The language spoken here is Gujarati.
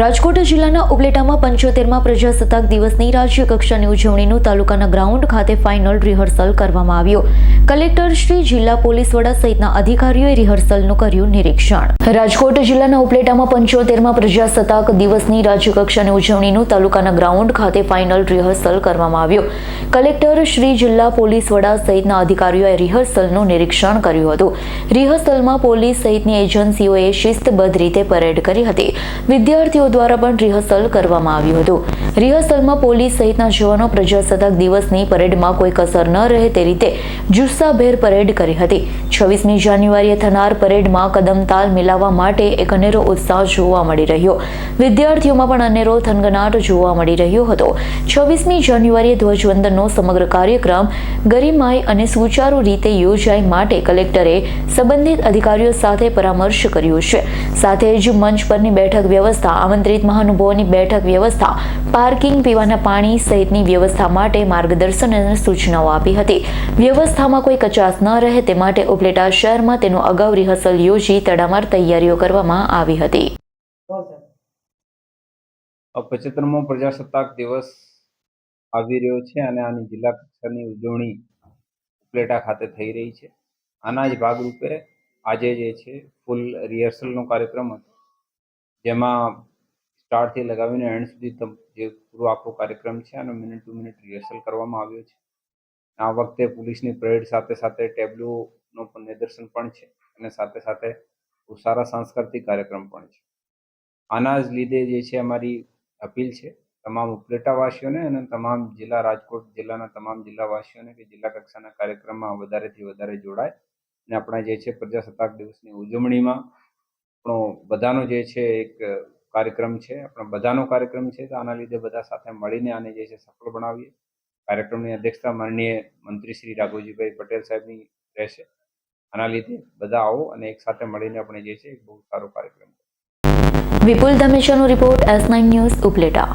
રાજકોટ જિલ્લાના ઉપલેટામાં પંચોતેરમાં પ્રજાસત્તાક દિવસની રાજ્ય કક્ષાની ઉજવણીનું તાલુકાના ગ્રાઉન્ડ ખાતે ફાઇનલ રિહર્સલ કરવામાં આવ્યું. કલેક્ટર શ્રી જિલ્લા પોલીસ વડા સહિતના અધિકારીઓએ રિહર્સલનું કર્યું નિરીક્ષણ. રાજકોટ જિલ્લાના ઉપલેટામાં પંચોતેરમાં પ્રજાસત્તાક દિવસની રાજ્ય કક્ષાની ઉજવણીનું તાલુકાના ગ્રાઉન્ડ ખાતે ફાઇનલ રિહર્સલ કરવામાં આવ્યું. કલેક્ટર શ્રી જિલ્લા પોલીસ વડા સહિતના અધિકારીઓએ રિહર્સલનું નિરીક્ષણ કર્યું હતું. રિહર્સલમાં પોલીસ સહિતની એજન્સીઓએ શિસ્તબદ્ધ રીતે પરેડ કરી હતી. વિદ્યાર્થીઓ દ્વારા પણ રિહર્સલ કરવામાં આવ્યું હતું. રિહર્સલમાં પોલીસ સહિતના જવાનો પ્રજાસત્તાક દિવસની પરેડમાં કોઈ કસર ન રહે તે રીતે જુસ્સાભેર પરેડ કરી હતી. છવ્વીસમી જાન્યુઆરીએ થનાર પરેડમાં કદમતાલ મિલાવવા માટે એક અનેરો ઉત્સાહ જોવા મળી રહ્યો. વિદ્યાર્થીઓમાં પણ અનેરો થનગનાટ જોવા મળી રહ્યો હતો. છવ્વીસમી જાન્યુઆરીએ ધ્વજવંદનનો સમગ્ર કાર્યક્રમ ગરિમાય અને સુચારુ રીતે યોજાય માટે કલેક્ટરે સંબંધિત અધિકારીઓ સાથે પરામર્શ કર્યો છે. સાથે જ મંચ પરની બેઠક વ્યવસ્થા આમંત્રિત મહાનુભાવોની બેઠક વ્યવસ્થા, પાર્કિંગ પીવાના પાણી સહિતની વ્યવસ્થા માટે માર્ગદર્શન અને સૂચનાઓ આપી હતી. વ્યવસ્થામાં કોઈ કચાસ ન રહે તે માટે ઉપલેટા શહેરમાં તેનું અગાઉ રિહર્સલ યોજી તડામાર તૈયારીઓ કરવામાં આવી હતી. પચોતેરમો પ્રજાસત્તાક દિવસ આવી રહ્યો છે અને આની જિલ્લા કક્ષાની ઉજવણી ઉપલેટા ખાતે થઈ રહી છે. આના જ ભાગરૂપે આજે જે છે, ફૂલ રિહર્સલનો કાર્યક્રમ હતો. જેમાં સ્ટાર્ટથી લગાવીને એન્ડ સુધી જે પૂરો આખો કાર્યક્રમ છે આનો મિનિટ ટુ મિનિટ રિહર્સલ કરવામાં આવ્યો છે. આ વખતે પોલીસની પરેડ સાથે સાથે ટેબ્લોનો પણ નિદર્શન પણ છે અને સાથે સાથે સારા સાંસ્કૃતિક કાર્યક્રમ પણ છે. આના જ લીધે જે છે અમારી અપીલ છે, તમામ ઉપલેટાવાસીઓને અને તમામ જિલ્લા રાજકોટ જિલ્લાના તમામ જિલ્લાવાસીઓને કે જિલ્લા કક્ષાના કાર્યક્રમમાં વધારેથી વધારે જોડાય અને આપણા જે છે પ્રજાસત્તાક દિવસની ઉજવણીમાં આપણો બધાનો જે છે એક કાર્યક્રમ છે, આપણો બધાનો કાર્યક્રમ છે, તો આના લીધે બધા સાથે મળીને આને જે છે સફળ બનાવીએ. કાર્યક્રમની અધ્યક્ષતા માનનીય મંત્રી શ્રી રાઘવજીભાઈ પટેલ સાહેબની રહેશે. આના લીધે બધા આવો અને એક સાથે મળીને આપણે જે છે બહુ સારો કાર્યક્રમ Vipul ધમેચાનો report S nine news Upleta.